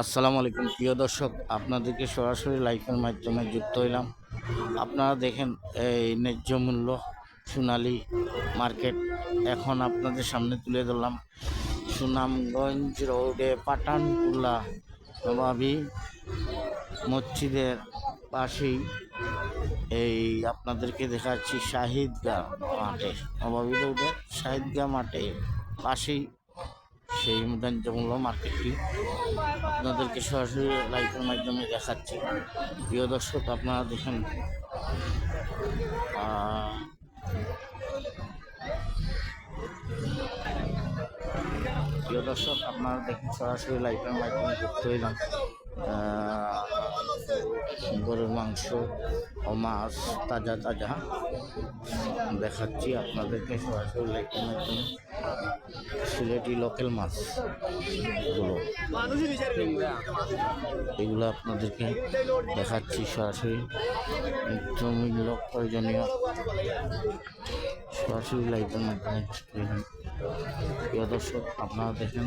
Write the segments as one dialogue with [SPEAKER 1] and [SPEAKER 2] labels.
[SPEAKER 1] আসসালামু আলাইকুম। প্রিয় দর্শক, আপনাদেরকে সরাসরি লাইফের মাধ্যমে যুক্ত হইলাম। আপনারা দেখেন এই ন্যায্য মূল্য সোনালি মার্কেট। এখন আপনাদের সামনে তুলে ধরলাম সুনামগঞ্জ রোডে পাঠানটুলা নবাবী মসজিদের পাশেই। এই আপনাদেরকে দেখাচ্ছি শাহিদগা মাঠে, নবাবী রোডে শাহিদগা মাঠে পাশেই। সেই ন্যায্যমূল্য মার্কেটটি আপনাদেরকে সরাসরি লাইভের মাধ্যমে দেখাচ্ছি। প্রিয় দর্শক, আপনারা দেখেন প্রিয় দর্শক, আপনারা দেখেন সরাসরি লাইভের মাধ্যমে যুক্ত হইলাম। গরুর মাংস ও মাছ তাজা তাজা। দেখাচ্ছি আপনাদেরকে সরাসরি সিলেটি লোকাল মাছগুলো। এগুলো আপনাদেরকে দেখাচ্ছি সরাসরি। নিত্য মূল্য প্রয়োজনীয়। সরাসরি লাইভের মাধ্যমে। দর্শক, আপনারা দেখেন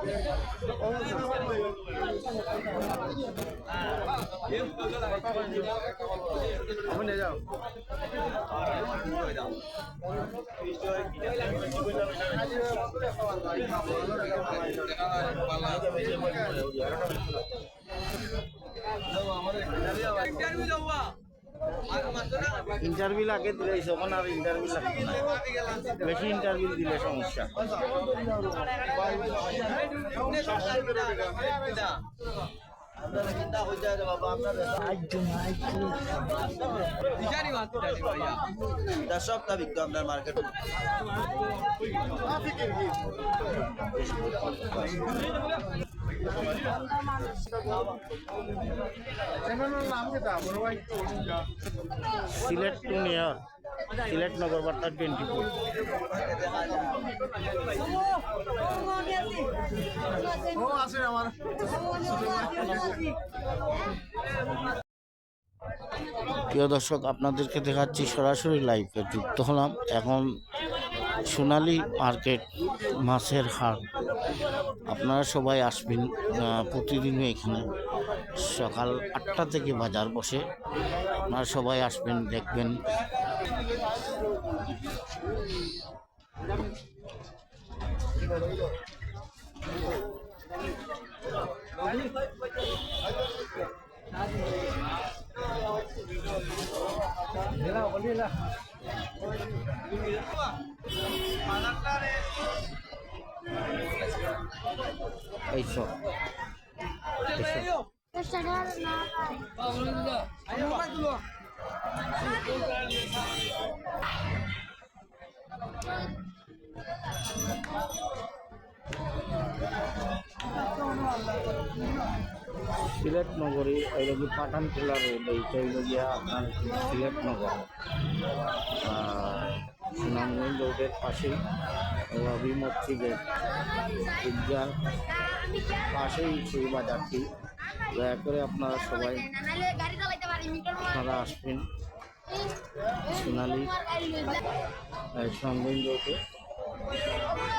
[SPEAKER 1] দেখেন সরাসরি লাইভের ইন্টারভিউ আগে দিলে তখন আর ইন্টারভিউ লাগবে বেশি ইন্টারভিউ দিলে সমস্যা। সিলেট টু নিয়ার সিলেট নগর বার্তা টোয়েন্টি ফোর। প্রিয় দর্শক, আপনাদেরকে দেখাচ্ছি সরাসরি লাইভে যুক্ত হলাম। এখন সোনালী মার্কেট মাছের হাট। আপনারা সবাই আসবেন প্রতিদিনই এখানে। সকাল আটটা থেকে বাজার বসে। আপনারা সবাই আসবেন, দেখবেন। Eso. Eso. Eso. Eso. Eso. Eso. Sylhet নগরে এই যে পাঠানটোলা রোড এইটা হইল গিয়া আপনার সিলেট নগর সুনামগঞ্জ রোডের পাশেই, রবি মসজিদের ঈদগার পাশেই সেই বাজারটি। দয়া করে আপনারা সবাই আপনারা আসবেন সোনালি সঙ্গঞ্জ রোডে।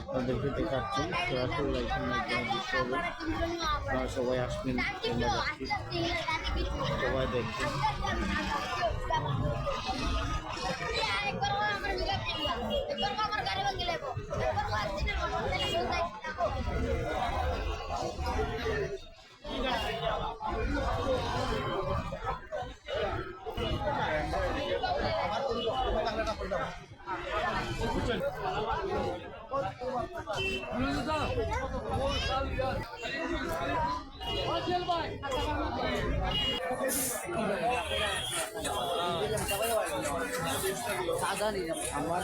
[SPEAKER 1] আপনাদেরকে তো আসলে এখানে মাধ্যমে দিতে হবে আপনারা সবাই আসবেন সবাই বাজারটি সবাই দেখবেন আমার